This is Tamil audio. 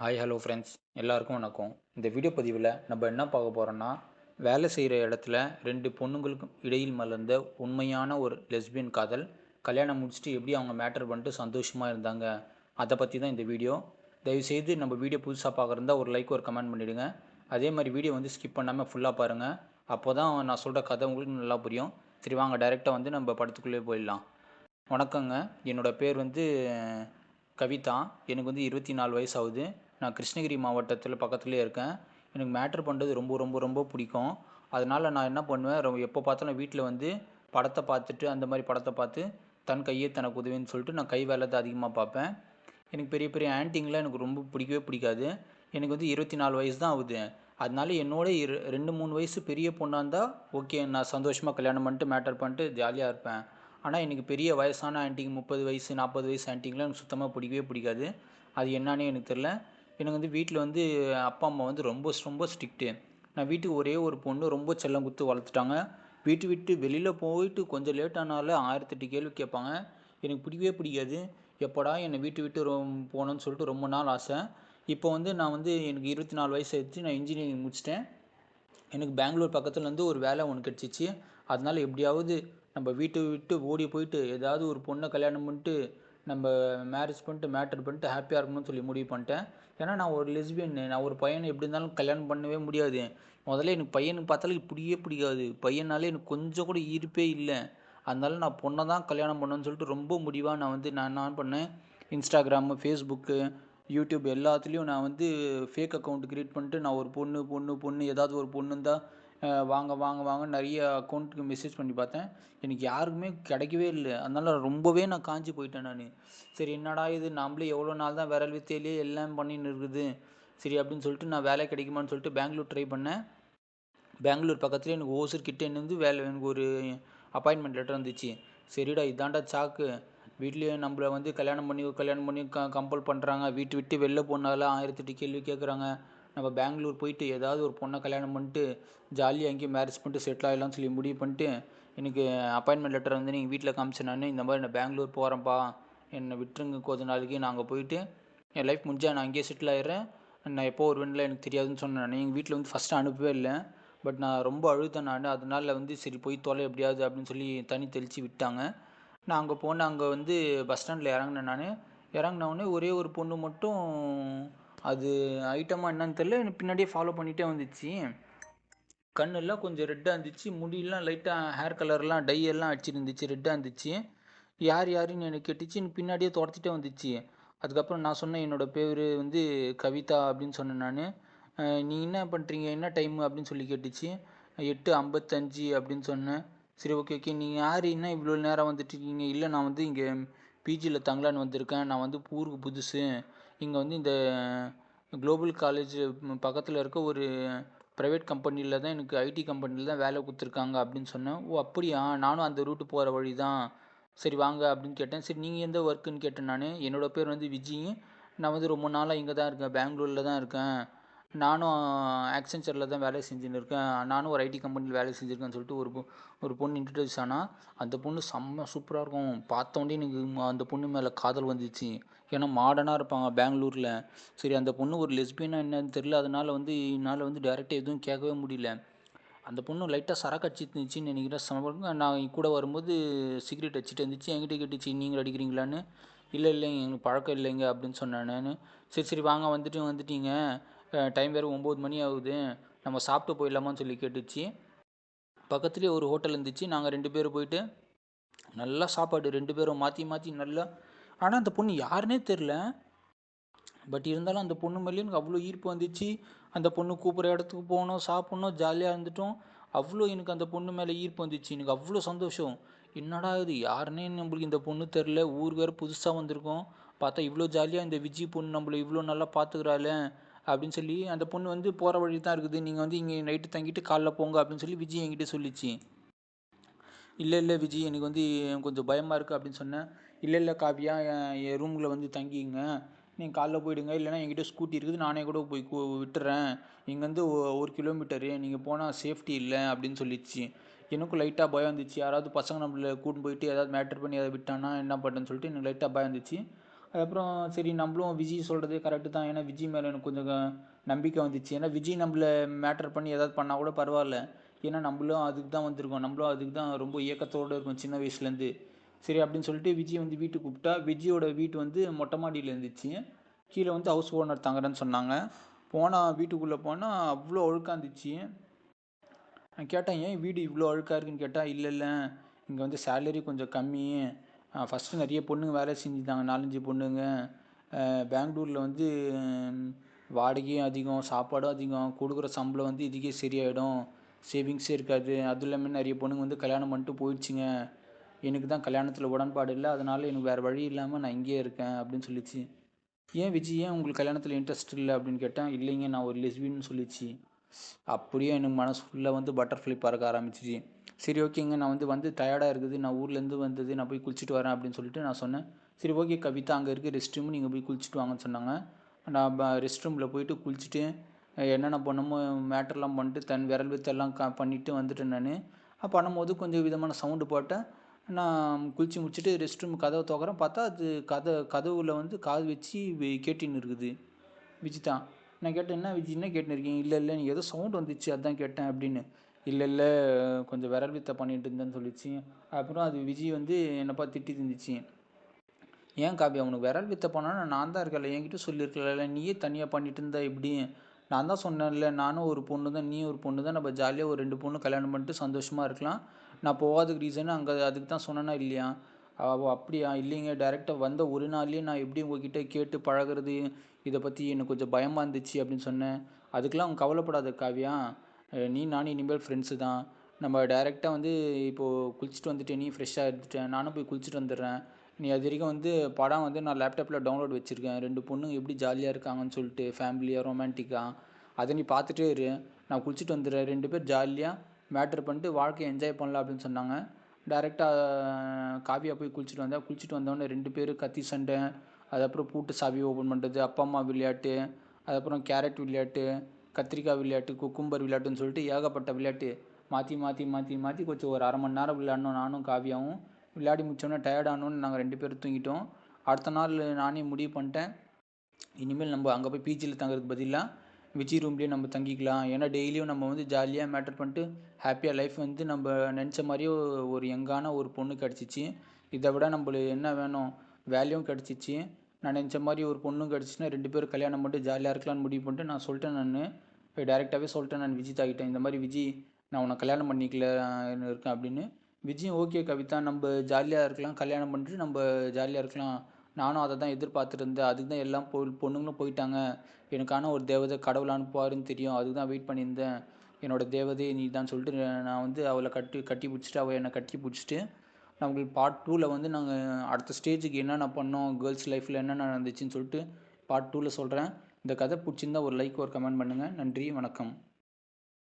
ஹாய் ஹலோ ஃப்ரெண்ட்ஸ் எல்லாருக்கும் வணக்கம். இந்த வீடியோ பதிவில் நம்ம என்ன பார்க்க போகிறோன்னா வேலை செய்கிற இடத்துல ரெண்டு பொண்ணுங்களுக்கும் இடையில் மலர்ந்த உண்மையான ஒரு லெஸ்பியன் காதல் கல்யாணம் முடிச்சுட்டு எப்படி அவங்க மேட்டர் பண்ணிட்டு சந்தோஷமாக இருந்தாங்க அதை பற்றி தான் இந்த வீடியோ தயவுசெய்து நம்ம வீடியோ புதுசாக பார்க்குறதா ஒரு லைக் ஒரு கமெண்ட் பண்ணிவிடுங்க அதே மாதிரி வீடியோ வந்து ஸ்கிப் பண்ணாமல் ஃபுல்லாக பாருங்கள் அப்போ தான் நான் சொல்கிற கதை உங்களுக்கு நல்லா புரியும். சரி வாங்க டைரெக்டாக வந்து நம்ம படத்துக்குள்ளே போயிடலாம். வணக்கங்க. என்னோடய பேர் வந்து கவிதா எனக்கு வந்து இருபத்தி நாலு வயசு ஆகுது நான் கிருஷ்ணகிரி மாவட்டத்தில் பக்கத்துலேயே இருக்கேன். எனக்கு மேட்ரு பண்ணுறது ரொம்ப ரொம்ப ரொம்ப பிடிக்கும். அதனால் நான் என்ன பண்ணுவேன் ரொம்ப எப்போ பார்த்தாலும் வீட்டில் வந்து படத்தை பார்த்துட்டு அந்த மாதிரி படத்தை பார்த்து தன் கையே தனக்கு உதவின்னு சொல்லிட்டு நான் கை வேலை தான் அதிகமாக பார்ப்பேன். எனக்கு பெரிய பெரிய ஆன்ட்டிங்லாம் எனக்கு ரொம்ப பிடிக்கவே பிடிக்காது. எனக்கு வந்து இருபத்தி நாலு வயசு தான் ஆகுது. அதனால என்னோட இரு ரெண்டு மூணு வயசு பெரிய பொண்ணாக இருந்தால் ஓகே நான் சந்தோஷமாக கல்யாணம் பண்ணிட்டு மேட்டர் பண்ணிட்டு ஜாலியாக இருப்பேன். ஆனால் எனக்கு பெரிய வயசான ஆன்ட்டிங்க முப்பது வயசு நாற்பது வயசு ஆன்ட்டிங்கெலாம் எனக்கு சுத்தமாக பிடிக்கவே பிடிக்காது. அது என்னன்னே எனக்கு தெரில எனக்கு வந்து வீட்டில் வந்து அப்பா அம்மா வந்து ரொம்ப ரொம்ப ஸ்ட்ரிக்ட்டு நான் வீட்டுக்கு ஒரே ஒரு பொண்ணு ரொம்ப செல்லம் குத்து வளர்த்துட்டாங்க. வீட்டு விட்டு வெளியில் போயிட்டு கொஞ்சம் லேட் ஆனாலும் ஆயிரத்தெட்டு கேள்வி கேட்பாங்க. எனக்கு பிடிக்கவே பிடிக்காது. எப்படா என்னை வீட்டு விட்டு ரொம் போகணுன்னு சொல்லிட்டு ரொம்ப நாள் ஆசை. இப்போ வந்து நான் வந்து எனக்கு இருபத்தி நாலு வயசு ஆயிடுச்சு. நான் இன்ஜினியரிங் முடிச்சிட்டேன். எனக்கு பெங்களூர் பக்கத்துலேருந்து ஒரு வேலை ஒன்று கிடச்சிச்சு. அதனால் எப்படியாவது நம்ம வீட்டை விட்டு ஓடி போயிட்டு ஏதாவது ஒரு பொண்ணை கல்யாணம் பண்ணிட்டு நம்ம மேரேஜ் பண்ணிட்டு மேட்டர் பண்ணிட்டு ஹாப்பியாக இருக்கணும்னு சொல்லி முடிவு பண்ணிட்டேன். ஏன்னா நான் ஒரு லெஸ்பியன் நான் ஒரு பையனை எப்படி இருந்தாலும் கல்யாணம் பண்ணவே முடியாது. முதல்ல எனக்கு பையனுக்கு பார்த்தாலும் இப்படியே பிடிக்காது. பையனாலே எனக்கு கொஞ்சம் கூட ஈர்ப்பே இல்லை. அதனால நான் பொண்ணை தான் கல்யாணம் பண்ணணும்னு சொல்லிட்டு ரொம்ப முடிவாக நான் வந்து நான் என்ன பண்ணேன்? இன்ஸ்டாகிராமு ஃபேஸ்புக்கு யூடியூப் எல்லாத்துலேயும் நான் வந்து ஃபேக் அக்கௌண்ட் க்ரியேட் பண்ணிட்டு நான் ஒரு பொண்ணு பொண்ணு பொண்ணு ஏதாவது ஒரு பொண்ணு இருந்தால் வாங்க வாங்க வாங்க நிறைய அக்கௌண்ட்டுக்கு மெசேஜ் பண்ணி பார்த்தேன். எனக்கு யாருக்குமே கிடைக்கவே இல்லை. அதனால் ரொம்பவே நான் காஞ்சி போயிட்டேன் நான். சரி என்னடா இது? நம்மளே எவ்வளோ நாள் தான் விரல் வித்தையிலே எல்லாம் பண்ணின்னு இருக்குது. சரி அப்படின்னு சொல்லிட்டு நான் வேலை கிடைக்குமான்னு சொல்லிட்டு பெங்களூர் ட்ரை பண்ணேன். பெங்களூர் பக்கத்துலேயே எனக்கு ஓசூர் கிட்டே இருந்து வேலை எனக்கு ஒரு அப்பாயின்மெண்ட் லெட்டர் வந்துச்சு. சரிடா இதாண்டா சாக்கு. வீட்லேயே நம்மள வந்து கல்யாணம் பண்ணி கல்யாணம் பண்ணி க கம்பல் பண்ணுறாங்க வீட்டு விட்டு வெளில போனால ஆயிரத்தெட்டு கேள்வி கேட்குறாங்க நம்ம பெங்களூர் போயிட்டு ஏதாவது ஒரு பொண்ணை கல்யாணம் பண்ணிட்டு ஜாலியாக அங்கேயே மேரேஜ் பண்ணிட்டு செட்டில் ஆகிடலாம்னு சொல்லி முடிவு பண்ணிட்டு எனக்கு அப்பாயின்மெண்ட் லெட்டர் வந்து நீங்கள் வீட்டில் காமிச்சேன் நான் இந்த மாதிரி நான் பெங்களூர் போகிறேன்ப்பா என்னை விட்டுருங்க கொஞ்ச நாளைக்கு நான் அங்கே போயிட்டு என் லைஃப் முடிஞ்சால் நான் அங்கேயே செட்டில் ஆயிடுறேன். நான் எப்போ வருவேன்ல எனக்கு தெரியாதுன்னு சொன்னேன். நான் எங்கள் வீட்டில் வந்து ஃபஸ்ட்டு அனுப்பவே இல்லை. பட் நான் ரொம்ப அழுதேன் நான். அதனால வந்து சரி போய் தொலை எப்படியாவது அப்படின்னு சொல்லி தண்ணி தெளித்து விட்டாங்க. நான் அங்கே போனேன் அங்கே வந்து பஸ் ஸ்டாண்டில் இறங்கினேன் நான். இறங்கினவுடனே ஒரே ஒரு பொண்ணு மட்டும் அது ஐட்டமாக என்னன்னு தெரில எனக்கு பின்னாடியே ஃபாலோ பண்ணிகிட்டே வந்துச்சு. கண்ணெல்லாம் கொஞ்சம் ரெட்டாக இருந்துச்சு. முடியெல்லாம் லைட்டாக ஹேர் கலர்லாம் டை எல்லாம் அடிச்சிருந்துச்சு ரெட்டாக இருந்துச்சு. யார் யாருன்னு எனக்கு கேட்டுச்சு. எனக்கு பின்னாடியே துரத்திட்டே வந்துச்சு. அதுக்கப்புறம் நான் சொன்னேன் என்னோடய பேர் வந்து கவிதா அப்படின்னு சொன்னேன் நான். நீங்கள் என்ன பண்ணுறீங்க என்ன டைம் அப்படின்னு சொல்லி கேட்டுச்சு. எட்டு ஐம்பத்தஞ்சு அப்படின்னு சொன்னேன். சரி ஓகே ஓகே நீங்கள் யார்? என்ன இவ்வளோ நேரம் வந்துட்டு இருக்கீங்க? இல்லை நான் வந்து இங்கே பிஜியில் தங்கலான்னு வந்திருக்கேன். நான் வந்து ஊருக்கு புதுசு. இங்கே வந்து இந்த குளோபல் காலேஜ் பக்கத்தில் இருக்க ஒரு ப்ரைவேட் கம்பெனியில் தான் எனக்கு ஐடி கம்பெனியில் தான் வேலை கொடுத்துருக்காங்க அப்படின்னு சொன்னேன். ஓ அப்படியா? நானும் அந்த ரூட்டு போகிற வழி தான் சரி வாங்க அப்படின்னு கேட்டேன். சரி நீங்கள் எந்த ஒர்க்குன்னு கேட்டேன் நான். என்னோடய பேர் வந்து விஜய் நான் வந்து ரொம்ப நாளாக இங்கே தான் இருக்கேன். பெங்களூரில் தான் இருக்கேன். நானும் ஆக்சென்ச்சரில் தான் வேலை செஞ்சுன்னு இருக்கேன் நானும் ஒரு ஐடி கம்பெனியில் வேலை செஞ்சுருக்கேன்னு சொல்லிட்டு ஒரு ஒரு பொண்ணு இன்ட்ரடியூஸ் ஆனால் அந்த பொண்ணு செம்ம சூப்பராக இருக்கும். பார்த்த எனக்கு அந்த பொண்ணு மேலே காதல் வந்துச்சு. ஏன்னா மாடர்னாக இருப்பாங்க பெங்களூரில் சரி அந்த பொண்ணு ஒரு லெஸ்பியனாக என்னன்னு தெரில அதனால் வந்து என்னால் வந்து டேரெக்டாக எதுவும் கேட்கவே முடியல. அந்த பொண்ணு லைட்டாக சரக்கு அடிச்சிருந்துச்சின்னு நினைக்கிறேன். சம நான் கூட வரும்போது சிகரெட் அடிச்சிட்டு இருந்துச்சு. என்கிட்ட கேட்டுச்சு நீங்கள் அடிக்கிறீங்களான்னு? இல்லை இல்லைங்க எங்களுக்கு பழக்கம் இல்லைங்க அப்படின்னு சொன்னேன் நான். சரி சரி வாங்க வந்துட்டு வந்துட்டீங்க. டைம் வேறு ஒம்பது மணி ஆகுது. நம்ம சாப்பிட்டு போயிடலாமான்னு சொல்லி கேட்டுச்சு. பக்கத்துலேயே ஒரு ஹோட்டல் இருந்துச்சு. நாங்கள் ரெண்டு பேரும் போயிட்டு நல்லா சாப்பாடு ரெண்டு பேரும் மாற்றி மாற்றி நல்லா ஆனால் அந்த பொண்ணு யாருன்னே தெரில பட் இருந்தாலும் அந்த பொண்ணு மேலேயும் எனக்கு அவ்வளோ ஈர்ப்பு வந்துச்சு. அந்த பொண்ணு கூப்பிட்ற இடத்துக்கு போகணும் சாப்பிட்ணும் ஜாலியாக இருந்துட்டோம். அவ்வளோ எனக்கு அந்த பொண்ணு மேலே ஈர்ப்பு வந்துச்சு. எனக்கு அவ்வளோ சந்தோஷம். என்னடா இது? யாருன்னே நம்மளுக்கு இந்த பொண்ணு தெரில ஊர் வேறு புதுசாக வந்திருக்கோம். பார்த்தா இவ்வளோ ஜாலியாக இந்த விஜய் பொண்ணு நம்மளை இவ்வளோ நல்லா பார்த்துக்கிறாளே. அப்படின்னு சொல்லி அந்த பொண்ணு வந்து போகிற வழி தான் இருக்குது. நீங்கள் வந்து இங்கே நைட்டு தங்கிட்டு காலைல போங்க அப்படின்னு சொல்லி விஜய் என்கிட்ட சொல்லிச்சு. இல்லை இல்லை விஜய் எனக்கு வந்து கொஞ்சம் பயமாக இருக்குது அப்படின்னு சொன்னேன். இல்லை இல்லை காவியா என் ரூமில் வந்து தங்கிங்க. நீங்கள் காலைல போயிடுங்க. இல்லைனா என்கிட்ட ஸ்கூட்டி இருக்குது. நானே கூட போய் விட்டுறேன். இங்கேருந்து ஒரு கிலோமீட்டரு நீங்கள் போனால் சேஃப்டி இல்லை அப்படின்னு சொல்லிச்சு. எனக்கும் லைட்டாக பயம் வந்துச்சு. யாராவது பசங்க நம்மள கூட்டின்னு போயிட்டு ஏதாவது மேட்ரு பண்ணி அதை விட்டானா என்ன பண்ணுறேன்னு சொல்லிட்டு எனக்கு லைட்டாக பயம் இருந்துச்சு அதுக்கப்புறம் சரி நம்மளும் விஜய் சொல்கிறது கரெக்டு தான். ஏன்னா விஜய் மேலே எனக்கு கொஞ்சம் நம்பிக்கை வந்துச்சு. ஏன்னா விஜய் நம்மளை மேட்டர் பண்ணி ஏதாவது பண்ணால் கூட பரவாயில்ல. ஏன்னா நம்மளும் அதுக்கு தான் வந்திருக்கோம். நம்மளும் அதுக்கு தான் ரொம்ப ஏக்கத்தோடு இருக்கும் சின்ன வயசுலேருந்து. சரி அப்படின்னு சொல்லிட்டு விஜய் வந்து வீட்டுக்கு கூப்பிட்டா விஜயோட வீட்டு வந்து மொட்டை மாடியில் இருந்துச்சு. கீழே வந்து ஹவுஸ் ஓனர் தங்குறேன்னு சொன்னாங்க. போனால் வீட்டுக்குள்ளே போனால் அவ்வளோ அழுக்காக இருந்துச்சு. நான் கேட்டேன் ஏன் வீடு இவ்வளோ அழுக்காக இருக்குன்னு? கேட்டால் இல்லை இல்லை. இங்கே வந்து சேலரி கொஞ்சம் கம்மி. ஃபஸ்ட்டு நிறைய பொண்ணுங்க வேலை செஞ்சுருந்தாங்க நாலஞ்சு பொண்ணுங்க. பெங்களூரில் வந்து வாடகையும் அதிகம் சாப்பாடும் அதிகம். கொடுக்குற சம்பளம் வந்து இதுக்கே சரியாயிடும். சேவிங்ஸே இருக்காது. அதுவும் இல்லாமல் நிறைய பொண்ணுங்க வந்து கல்யாணம் பண்ணிட்டு போயிடுச்சுங்க. எனக்கு தான் கல்யாணத்தில் உடன்பாடு இல்லை. அதனால் எனக்கு வேறு வழி இல்லாமல் நான் இங்கேயே இருக்கேன் அப்படின்னு சொல்லிச்சு. ஏன் விஜய் ஏன் உங்களுக்கு கல்யாணத்தில் இன்ட்ரெஸ்ட் இல்லை அப்படின்னு கேட்டேன். இல்லைங்க நான் ஒரு லெஸ்பின்னு சொல்லிச்சு. அப்படியே எனக்கு மனசு ஃபுல்லாக வந்து பட்டர்ஃப்ளை பறக்க ஆரம்பிச்சிச்சு. சரி ஓகேங்க நான் வந்து வந்து டயர்டாக இருக்குது நான் ஊர்லேருந்து வந்தது நான் போய் குளிச்சுட்டு வரேன் அப்படின்னு சொல்லிட்டு நான் சொன்னேன். சரி ஓகே கவிதா அங்கே இருக்க ரெஸ்ட் ரூம் நீங்கள் போய் குளிச்சுட்டு வாங்கன்னு சொன்னாங்க. நான் ரெஸ்ட் ரூமில் போயிட்டு குளிச்சுட்டு என்னென்ன பண்ணமோ மேட்டர்லாம் பண்ணிட்டு தன் விரல் வித்தெல்லாம் க பண்ணிவிட்டு வந்துட்டேன் நான். பண்ணும்போது கொஞ்சம் விதமான சவுண்டு போட்டேன். நான் குளிச்சு முடிச்சுட்டு ரெஸ்ட் ரூம் கதவை திறக்கிறேன். பார்த்தா அது கதை கதவுல வந்து காது வச்சு கேட்டின்னு இருக்குது. விஜிதா. நான் கேட்டேன் என்ன விஜி என்ன கேட்டுன்னு இருக்கீங்க இல்லை இல்லை நீ ஏதோ சவுண்ட் வந்துச்சு அதான் கேட்டேன் அப்படின்னு. இல்லை இல்லை கொஞ்சம் விரல் வித்தை பண்ணிட்டு இருந்தேன்னு சொல்லிச்சு. அப்புறம் அது விஜய் வந்து என்னப்பா திட்டி இருந்துச்சு. ஏன் காப்பி அவனுக்கு விரல் வித்த போனான்னா நான் தான் இருக்கல என்கிட்ட சொல்லியிருக்கல நீயே தனியாக பண்ணிட்டு இருந்தா இப்படி நான் தான் சொன்னேன்ல நானும் ஒரு பொண்ணு தான் நீ ஒரு பொண்ணு தான் நம்ம ஜாலியாக ஒரு ரெண்டு பொண்ணு கல்யாணம் பண்ணிட்டு சந்தோஷமாக இருக்கலாம். நான் போகாதுக்கு ரீசன் அங்கே அதுக்கு தான் சொன்னேன்னா இல்லையா? அவ அப்படியா இல்லைங்க டேரெக்டாக வந்த ஒரு நாள்லேயே நான் எப்படி உங்ககிட்ட கேட்டு பழகுறது இதை பற்றி எனக்கு கொஞ்சம் பயமாக இருந்துச்சு அப்படின்னு சொன்னேன். அதுக்கெல்லாம் அவங்க கவலைப்படாத காவியா. நீ நானும் இனிமேல் ஃப்ரெண்ட்ஸு தான். நம்ம டேரெக்டாக வந்து இப்போது குளிச்சுட்டு வந்துட்டு நீ ஃப்ரெஷ்ஷாக எடுத்துட்டேன் நானும் போய் குளிச்சுட்டு வந்துடுறேன். நீ அது வரைக்கும் வந்து படம் வந்து நான் லேப்டாப்பில் டவுன்லோட் வச்சுருக்கேன். ரெண்டு பொண்ணுங்க எப்படி ஜாலியாக இருக்காங்கன்னு சொல்லிட்டு ஃபேமிலியாக ரொமான்டிக்காக அதை நீ பார்த்துட்டே இரு. நான் குளிச்சுட்டு வந்துடுறேன். ரெண்டு பேர் ஜாலியாக மேட்ரு பண்ணிட்டு வாழ்க்கையை என்ஜாய் பண்ணலாம் அப்படின்னு சொன்னாங்க. டேரெக்டாக காவியாக போய் குளிச்சுட்டு வந்தேன் குளிச்சுட்டு வந்தோடனே ரெண்டு பேரும் கத்தி சண்டை அதுக்கப்புறம் பூட்டு சாவி ஓப்பன் பண்ணுறது அப்பா அம்மா விளையாட்டு அதுக்கப்புறம் கேரட் விளையாட்டு கத்திரிக்காய் விளையாட்டு குக்கும்பர் விளையாட்டுன்னு சொல்லிட்டு ஏகப்பட்ட விளையாட்டு மாற்றி மாற்றி மாற்றி மாற்றி கொஞ்சம் ஒரு அரை மணி நேரம் விளையாடணும் நானும் காவியாவும். விளையாடி முடிச்சோன்னே டயர்ட் ஆனோன்னு நாங்கள் ரெண்டு பேரும் தூங்கிட்டோம். அடுத்த நாள் நானே முடிவு பண்ணிட்டேன். இனிமேல் நம்ம அங்கே போய் பிஜியில் தங்குறதுக்கு பதிலாக விஜய் ரூம்லேயே நம்ம தங்கிக்கலாம். ஏன்னா டெய்லியும் நம்ம வந்து ஜாலியாக மேட்டர் பண்ணிட்டு ஹாப்பியாக லைஃப் வந்து நம்ம நினச்ச மாதிரியே ஒரு யங்கான ஒரு பொண்ணு கிடச்சிச்சு. இதை விட நம்மளுக்கு என்ன வேணும்? வேல்யூவும் கிடச்சிச்சு. நான் நினச்ச மாதிரி ஒரு பொண்ணும் கிடச்சிச்சின்னா ரெண்டு பேரும் கல்யாணம் பண்ணிட்டு ஜாலியாக இருக்கலாம்னு முடிவு பண்ணிட்டு நான் சொல்லிட்டேன் நான். டேரெக்டாகவே சொல்லிட்டேன் நான் விஜித் தாக்கிட்டேன் இந்த மாதிரி விஜய் நான் உன்னை கல்யாணம் பண்ணிக்கல இருக்கேன் அப்படின்னு. விஜய் ஓகே கவிதா நம்ம ஜாலியாக இருக்கலாம் கல்யாணம் பண்ணிட்டு நம்ம ஜாலியாக இருக்கலாம். நானும் அதை தான் எதிர்பார்த்துட்டு இருந்தேன் அதுக்கு தான் எல்லாம் பொ பொண்ணுங்களும் போயிட்டாங்க. எனக்கான ஒரு தேவதை கடவுள் அனுப்புவாருன்னு தெரியும். அதுக்கு தான் வெயிட் பண்ணியிருந்தேன். என்னோட தேவதையே நீ தான் சொல்லிட்டு நான் வந்து அவளை கட்டி கட்டி பிடிச்சிட்டு அவள் என்னை கட்டி பிடிச்சிட்டு நம்மளுக்கு பார்ட் டூவில் வந்து நாங்கள் அடுத்த ஸ்டேஜுக்கு என்னென்ன பண்ணோம் கேர்ள்ஸ் லைஃப்பில் என்னென்ன நடந்துச்சுன்னு சொல்லிட்டு பார்ட் டூவில் சொல்கிறேன் இந்த கதை பிடிச்சிருந்தா ஒரு லைக் ஒரு கமெண்ட் பண்ணுங்கள் நன்றி வணக்கம்.